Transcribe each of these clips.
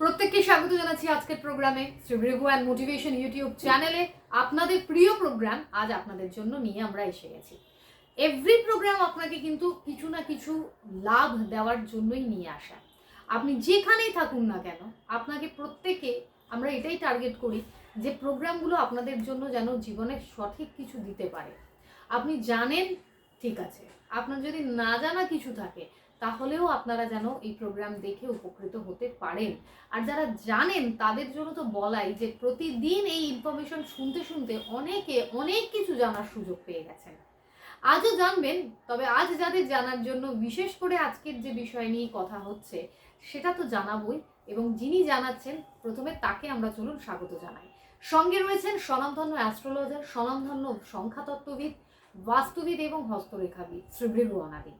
প্রত্যেককে স্বাগত জানাচ্ছি আজকের প্রোগ্রামে Shri Bhrigu and motivation YouTube চ্যানেলে আপনাদের প্রিয় প্রোগ্রাম আজ আপনাদের জন্য নিয়ে আমরা এসে গেছি। এভরি প্রোগ্রাম আপনাকে কিন্তু কিছু না কিছু লাভ দেওয়ার জন্যই নিয়ে আসা। আপনি যেখানেই থাকুন না কেন, আপনাকে প্রত্যেকে আমরা এটাই টার্গেট করি যে প্রোগ্রামগুলো আপনাদের জন্য যেন জীবনে সঠিক কিছু দিতে পারে। আপনি জানেন, ঠিক আছে। আপনার যদি না জানা কিছু থাকে তাহলেও আপনারা যেন এই প্রোগ্রাম দেখে উপকৃত হতে পারেন। আর যারা জানেন, তাদের জন্য তো বলাই যে প্রতিদিন এই ইনফরমেশন শুনতে শুনতে অনেকে অনেক কিছু জানার সুযোগ পেয়ে গেছেন। আজও জানবেন, তবে আজ যাদের জানার জন্য বিশেষ করে আজকের যে বিষয় নিয়ে কথা হচ্ছে, সেটা তো জানাবই এবং যিনি জানাচ্ছেন, প্রথমে তাকে আমরা চলুন স্বাগত জানাই। সঙ্গে রয়েছেন স্বনামধন্য অ্যাস্ট্রোলজার স্বনামধন্য সংখ্যাতত্ত্ববিদ, বাস্তুবিদ এবং হস্তরেখাবিদ শ্রীবৃহু অনাদি।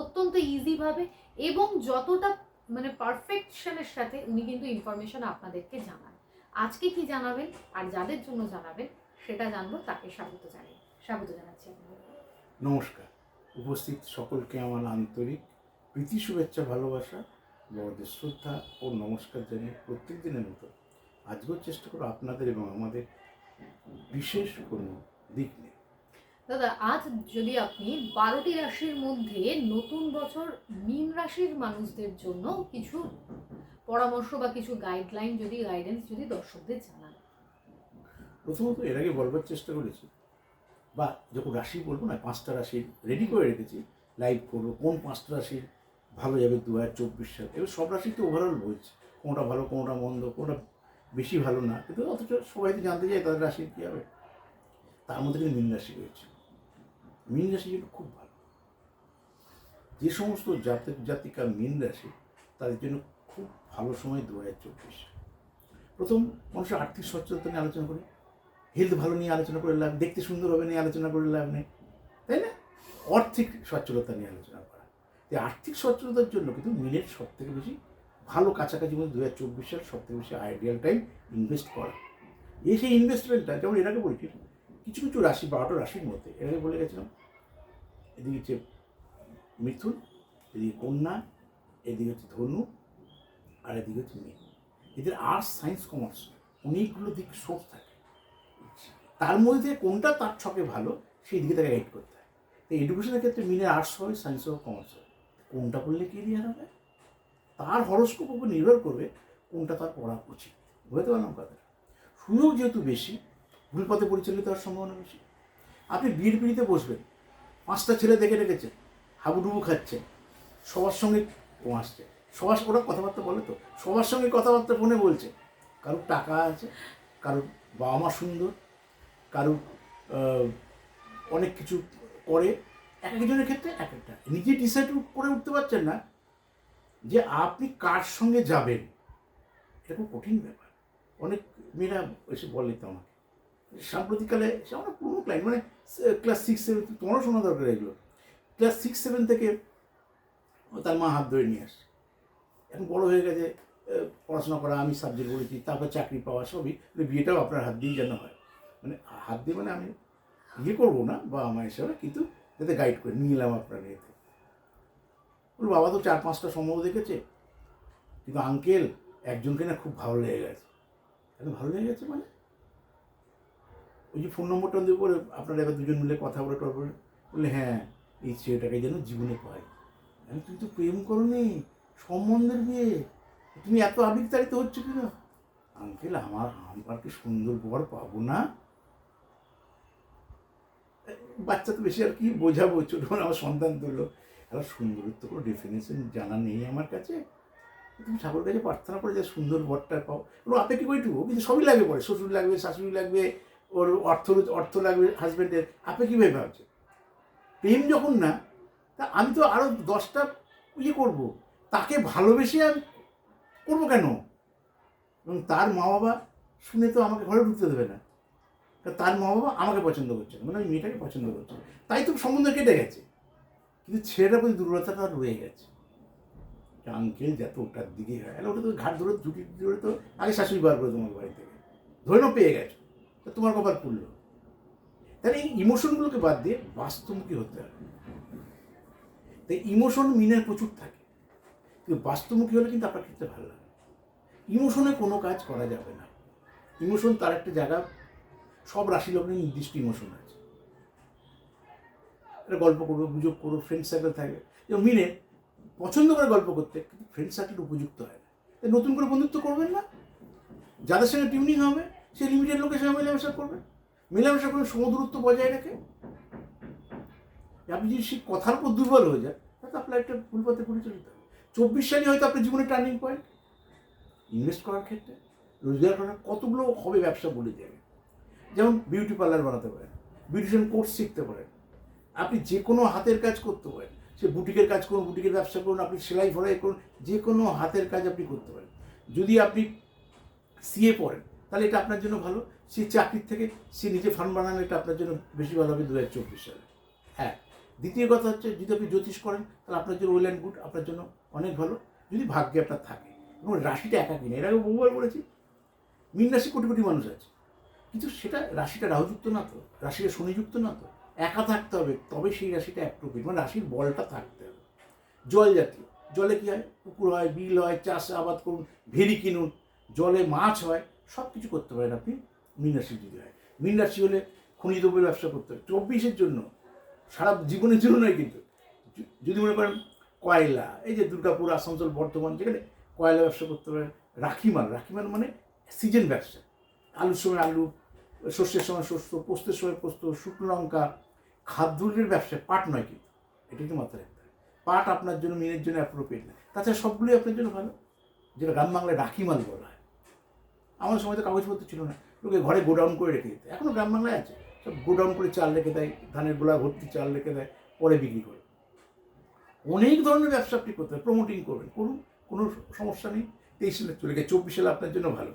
অত্যন্ত ইজিভাবে এবং যতটা মানে পারফেকশনের সাথে উনি কিন্তু ইনফরমেশন আপনাদেরকে জানান। আজকে কি জানাবেন আর যাদের জন্য জানাবেন সেটা জানব, তাকে স্বাগত জানাই। স্বাগত জানাচ্ছি নমস্কার। উপস্থিত সকলকে আমার আন্তরিক প্রীতি, শুভেচ্ছা, ভালোবাসা, বড়দের শ্রদ্ধা ও নমস্কার জানিয়ে প্রত্যেক দিনের মতো আজকেও চেষ্টা করো আপনাদের এবং আমাদের বিশেষ কোনো দিক নেই দাদা, আজ যদি আপনি বারোটি রাশির মধ্যে নতুন বছর মীন রাশির মানুষদের জন্য কিছু পরামর্শ বা কিছু গাইডলাইন যদি গাইডেন্স যদি দর্শকদের জানান। প্রথমত এর আগে বলবার চেষ্টা করেছি, বা যখন রাশি বলব না, পাঁচটা রাশি রেডি করে রেখেছি লাইভ করব, কোন পাঁচটা রাশি ভালো যাবে দু হাজার চব্বিশ সাল, এবার সব রাশি তো ওভারঅল বলছে, কোনটা ভালো, কোনটা মন্দ, কোনটা বেশি ভালো না, কিন্তু অথচ সবাই তো জানতে চায় তাদের রাশি কী হবে। তার মধ্যে কিন্তু মীন রাশি রয়েছে। মীন রাশি কিন্তু খুব ভালো। যে সমস্ত জাতক জাতিকা মীন রাশি, তাদের জন্য খুব ভালো সময় দু হাজার চব্বিশ। প্রথম মানুষের আর্থিক সচ্ছলতা নিয়ে আলোচনা করি হেলথ ভালো নিয়ে আলোচনা করে লাভ, দেখতে সুন্দর হবে নিয়ে আলোচনা করে লাভ নেই, তাই না? আর্থিক সচ্ছলতা নিয়ে আলোচনা করা। এই আর্থিক সচ্ছলতার জন্য কিন্তু মিনের সব থেকে বেশি ভালো কাছাকাছি মধ্যে দু হাজার চব্বিশ সাল সব থেকে বেশি আইডিয়াল টাইম ইনভেস্ট করা। এই সেই ইনভেস্টমেন্টটা যেমন এর আগে বলছি কিছু কিছু রাশি, বারোটা রাশির মধ্যে। এর আগে বলে গেছিলাম, এদিকে হচ্ছে মিথুন, এদিকে কন্যা, এদিকে হচ্ছে ধনু, আর এদিকে হচ্ছে মেয়ে এদের আর্টস সায়েন্স কমার্স অনেকগুলো দিক সোর্স থাকে। তার মধ্যে কোনটা তার ছকে ভালো, সেই দিকে তাকে গাইড করতে হয়। তো এডুকেশনের ক্ষেত্রে মিনের আর্টস হবে সায়েন্স হবে কমার্স হবে। কোনটা পড়লে ক্লিয়ার হবে? তার হরস্কোপ উপর নির্ভর করবে কোনটা তার পড়া উচিত। বুঝতে পারলাম কথাটা? সুযোগ যেহেতু বেশি ভুল পথে পরিচালিত হওয়ার সম্ভাবনা বেশি। আপনি বিয়ের পিড়িতে বসবেন। পাঁচটা ছেলে দেখে রেখেছেন হাবুডুবু খাচ্ছে সবার সঙ্গে ও আসছে। সবার ওরা কথাবার্তা বলে তো সবার সঙ্গে কথাবার্তা ফোনে বলছে। কারোর টাকা আছে কারোর বাবা মা সুন্দর আহ, অনেক কিছু করে। এক একজনের ক্ষেত্রে এক একটা। নিজে ডিসাইড করে উঠতে পারছেন না যে আপনি কার সঙ্গে যাবেন। এটা খুব কঠিন ব্যাপার। অনেক মেয়েরা এসে বলে তো আমাকে। সাম্প্রতিককালে সে অনেক পুরোনো ক্লাইন্ট মানে ক্লাস সিক্স সেভেন তোমারও শোনা দরকার এগুলো। ক্লাস সিক্স সেভেন থেকে তার মা হাত ধরে নিয়ে আসছে এখন বড় হয়ে গেছে পড়াশোনা করা, আমি সাবজেক্ট পড়েছি তারপর চাকরি পাওয়া, সবই কিন্তু বিয়েটাও আপনার হাত দিয়েই যেন হয়। মানে হাত দিয়ে মানে আমি ইয়ে করব না, বাবা মা হিসাবে, কিন্তু যাতে গাইড করে, নিয়ে এলাম আপনার ইয়েতে ওর বাবা তো চার, পাঁচটা সম্ভব দেখেছে, কিন্তু আঙ্কেল একজনকে না খুব ভালো লেগে গেছে। এত ভালো লেগে গেছে মানে? ওই যে ফোন নম্বরটা দিয়ে করে আপনারা এবার দুজন মিলে কথা বলে টর বলে বললে হ্যাঁ এই ছেলেটাকে যেন জীবনে পাই। আমি তুমি তো প্রেম করনি, সম্বন্ধের বিয়ে। তুমি এত আবির্তাড়িত হচ্ছে কেন? আঙ্কেল, আমার আমার কি সুন্দর বর পাবো না। বাচ্চা তো বেশি আর কি বোঝাবো, ছোট আমার সন্তান তুললো আর, সুন্দরত্ব কোনো ডেফিনেশন জানা নেই আমার কাছে। তুমি ঠাকুর কাছে প্রার্থনা করে যে সুন্দর বরটা পাও। ওর আপেক্ষিক ওইটুকু, কিন্তু সবই লাগবে পরে, শ্বশুর লাগবে, শাশুড়ি লাগবে ওর অর্থ অর্থ লাগবে হাজব্যান্ডের আপেক্ষিকভাবে ভাবছে প্রেম যখন না, তা আমি তো আরও দশটা ইয়ে করব। তাকে ভালোবেসে আমি করব কেন? এবং তার মা বাবা শুনে তো আমাকে ঘরে ঢুকতে দেবে না। তার মা বাবা আমাকে পছন্দ করছে না। মানে আমি মেয়েটাকে পছন্দ করছে তাই তো সম্বন্ধ কেটে গেছে। কিন্তু ছেলেটার প্রতি দুর্বলতাটা রয়ে গেছে। আঙ্কেল যাতে ওটার দিকে হয় ওটা তো ঘাট ধরে ঝুঁকি ধরে তো আগে শাশুড়ি বার করে তোমার বাড়ি থেকে। ধরে পেয়ে গেছো। তোমার কপাল পুড়লো তাহলে এই ইমোশনগুলোকে বাদ দিয়ে বাস্তবমুখী হতে হবে। তাই ইমোশন মিনের প্রচুর থাকে। কিন্তু বাস্তবমুখী হলে কিন্তু আপনার ক্ষেত্রে ভালো লাগে। ইমোশনে কোনো কাজ করা যাবে না। ইমোশন তার একটা জায়গা। সব রাশি লগ্নে নির্দিষ্ট ইমোশন আছে। একটা গল্প করবে, গুজব করব ফ্রেন্ড সার্কেল থাকবে যেমন মিনে পছন্দ করে গল্প করতে, কিন্তু ফ্রেন্ড সার্কেল উপযুক্ত হয় না। নতুন করে বন্ধুত্ব করবেন না। যাদের সঙ্গে টিউনিং হবে সে লিমিটেড লোকের সঙ্গে মেলামেশা করবে? মেলামেশা করে সমদূরত্ব বজায় রেখে? আপনি যদি সেই কথার উপর দুর্বল হয়ে যান, তাহলে আপনার একটা ভুল পথে পরিচালিত হবে। চব্বিশ সালে হয়তো আপনার জীবনে টার্নিং পয়েন্ট ইনভেস্ট করার ক্ষেত্রে রোজগার করার কতগুলো হবে ব্যবসা বলে যাবে যেমন বিউটি পার্লার বানাতে পারেন বিউটিশিয়ান কোর্স শিখতে পারেন। আপনি যে কোনো হাতের কাজ করতে পারেন। সে বুটিকের কাজ করুন, বুটিকের ব্যবসা করুন, আপনি সেলাই ফলাই করুন, যে কোনো হাতের কাজ আপনি করতে পারেন। যদি আপনি সিএ পড়েন তাহলে এটা আপনার জন্য ভালো। সে চাকরির থেকে সে নিজে ফান্ড বানানো এটা আপনার জন্য বেশি ভালো হবে দু হাজার চব্বিশ সালে। হ্যাঁ দ্বিতীয় কথা হচ্ছে যদি আপনি জ্যোতিষ করেন, তাহলে আপনার জন্য ওয়েল অ্যান্ড গুড আপনার জন্য অনেক ভালো। যদি ভাগ্যে আপনার থাকে, এবং রাশিটা একা কিনে, এর আগে বহুবার বলেছি মীন রাশি কোটি কোটি মানুষ আছে। কিন্তু সেটা রাশিটা রাহুযুক্ত না তো, রাশিটা শনিযুক্ত না তো। একা থাকতে হবে, তবে সেই রাশিটা অ্যাপ্রোপ্রিয়েট মানে রাশির বলটা থাকতে হবে। জল জাতীয়, জলে কী হয়? পুকুর হয়, বিল হয়, চাষ আবাদ করুন ভেরি কিনুন, জলে মাছ হয় সব কিছু করতে পারেন আপনি মীন রাশি যদি হয় মীন রাশি হলে খনিজ দ্রব্যের ব্যবসা করতে হবে। চব্বিশের জন্য, সারা জীবনের জন্য নয় কিন্তু। যদি মনে করেন কয়লা, এই যে দুর্গাপুর, আসানসোল, বর্ধমান, যেখানে কয়লা ব্যবসা করতে পারেন, রাখিমাল রাখিমাল মানে সিজন ব্যবসা। আলুর সময় আলু শস্যের সময় শস্য পোস্তের সময় পোস্ত, শুকনো লঙ্কা খাদ্যের ব্যবসা, পাট নয় কিন্তু। এটা কিন্তু মাথায় রাখতে হবে। পাট আপনার জন্য, মেনের জন্য অ্যাপ্রোপ্রিয়েট না। তাছাড়া সবগুলোই আপনার জন্য ভালো। যেটা গ্রাম বাংলায় রাখিমাল বলা আমার সময় তো কাগজপত্র ছিল না। লোকে ঘরে গোডাউন করে রেখে দিতে। এখনও গ্রাম বাংলায় আছে। সব গোডাউন করে চাল রেখে দেয়, ধানের গোলা ভর্তি চাল রেখে দেয়, পরে বিক্রি করে। অনেক ধরনের ব্যবসা আপনি করতে পারেন প্রমোটিং করবেন। করুন, কোনো সমস্যা নেই। তেইশ সালে চলে গেছে, চব্বিশ সালে আপনার জন্য ভালো।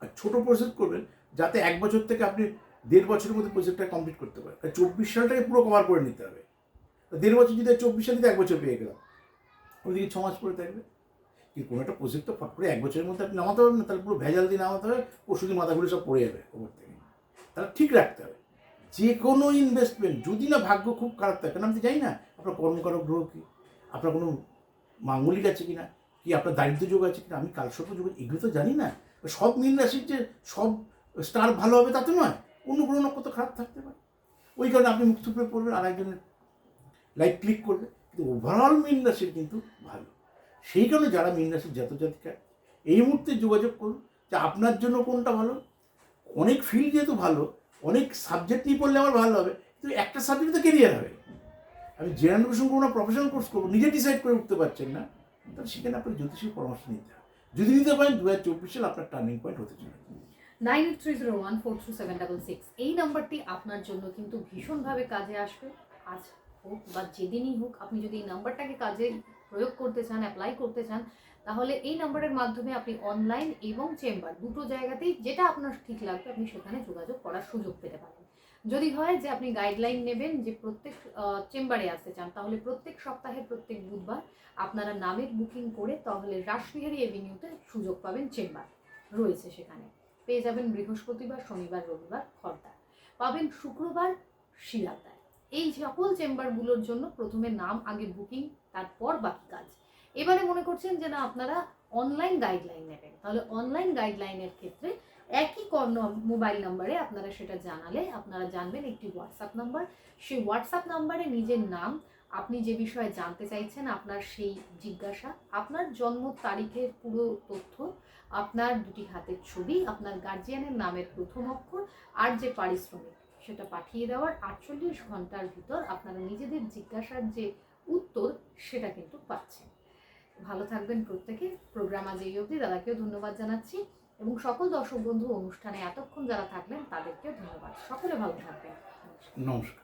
আর ছোটো প্রজেক্ট করবেন, যাতে এক বছর থেকে আপনি দেড় বছরের মধ্যে প্রজেক্টটা কমপ্লিট করতে পারেন। চব্বিশ সালটাকে পুরো কভার করে নিতে হবে। দেড় বছর যদি চব্বিশ সালে এক বছর পেয়ে গেলাম ওইদিকে ছ মাস পরে থাকবে। কিন্তু কোনো একটা প্রজেক্ট তো ফট করে এক বছরের মধ্যে আপনি নামাতে পারবেন না, তাহলে পুরো ভেজাল দিয়ে নামাতে হবে পরশু দিন মাথা ঘুরে সব পড়ে যাবে ওপর থেকে। তাহলে ঠিক রাখতে হবে। যে কোনো ইনভেস্টমেন্ট যদি না ভাগ্য খুব খারাপ থাকে, কারণ আমি তো জানি না আপনার কর্মকারক গ্রহ কি, আপনার কোনো মাঙ্গলিক আছে কি না কি আপনার দারিদ্র যোগ আছে কিনা, আমি কালসর্প যোগ, এগুলো তো জানি না। সব মিন রাশির যে সব স্টার ভালো হবে তাতে নয়, অন্য গ্রহ নক্ষত্র খারাপ থাকতে পারে। ওই কারণে আপনি থুপড়ে পড়বেন আর একজনের লাইক ক্লিক করবে কিন্তু ওভারঅল মিন রাশির কিন্তু ভালো। সেই কারণে যারা মিন রাশির জাতক জাতিকা, এই মুহূর্তে যোগাযোগ করুন যে আপনার জন্য কোনটা ভালো। অনেক ফিল্ড যেহেতু ভালো, অনেক সাবজেক্ট নিয়ে পড়লে আমার ভালো হবে, কিন্তু একটা সাবজেক্ট তো কেরিয়ার হবে। আমি জেনারেশন না প্রফেশনাল কোর্স করব, নিজে ডিসাইড করে উঠতে পারছেন না, তাহলে সেখানে আপনার জ্যোতিষীর পরামর্শ নিতে হবে। যদি নিতে পারেন দু হাজার চব্বিশ সালে আপনার টার্নিং পয়েন্ট হতে চলেছে। Nine eight three zero one four two seven double six, এই নাম্বারটি আপনার জন্য কিন্তু ভীষণভাবে কাজে আসবে। আজ হোক বা যেদিনই হোক, আপনি যদি এই নাম্বারটাকে কাজে প্রয়োগ করতে চান অ্যাপ্লাই করতে চান, তাহলে এই নাম্বারের মাধ্যমে আপনি অনলাইন এবং চেম্বার দুটো জায়গাতেই যেটা আপনার ঠিক লাগবে আপনি সেখানে যোগাযোগ করার সুযোগ পেতে পারেন। যদি হয় যে আপনি গাইডলাইন নেবেন যে প্রত্যেক চেম্বারে আসতে চান, তাহলে প্রত্যেক সপ্তাহে প্রত্যেক বুধবার আপনারা নামের বুকিং করে তাহলে রাসবিহারী এভিনিউতে সুযোগ পাবেন চেম্বার রয়েছে সেখানে। পেয়ে যাবেন বৃহস্পতিবার, শনিবার, রবিবার, খর্দা। পাবেন শুক্রবার, শিয়ালদায়। এই সকল চেম্বারগুলোর জন্য প্রথমে নাম, আগে বুকিং তারপর বাকি কাজ। এবারে মনে করছেন যে না, আপনারা অনলাইন গাইডলাইন নেবেন। তাহলে অনলাইন গাইডলাইনের ক্ষেত্রে একই মোবাইল নাম্বারে আপনারা সেটা জানালে আপনারা জানবেন একটি হোয়াটসঅ্যাপ নাম্বার সেই হোয়াটসঅ্যাপ নাম্বারে নিজের নাম, আপনি যে বিষয়ে জানতে চাইছেন, আপনার সেই জিজ্ঞাসা, আপনার জন্ম তারিখের পুরো তথ্য, আপনার দুটি হাতের ছবি, আপনার গার্জিয়ানের নামের প্রথম অক্ষর, আর যে পারিশ্রমিক, সেটা পাঠিয়ে দেওয়ার আটচল্লিশ ঘণ্টার ভিতর আপনারা নিজেদের জিজ্ঞাসার যে উত্তর সেটা কিন্তু পাচ্ছে। ভালো থাকবেন প্রত্যেকে। প্রোগ্রাম আজ এই অবধি। দাদাকেও ধন্যবাদ জানাচ্ছি এবং সকল দর্শক বন্ধু অনুষ্ঠানে এতক্ষণ যারা থাকবেন, তাদেরকেও ধন্যবাদ। সকলে ভালো থাকবেন। নমস্কার।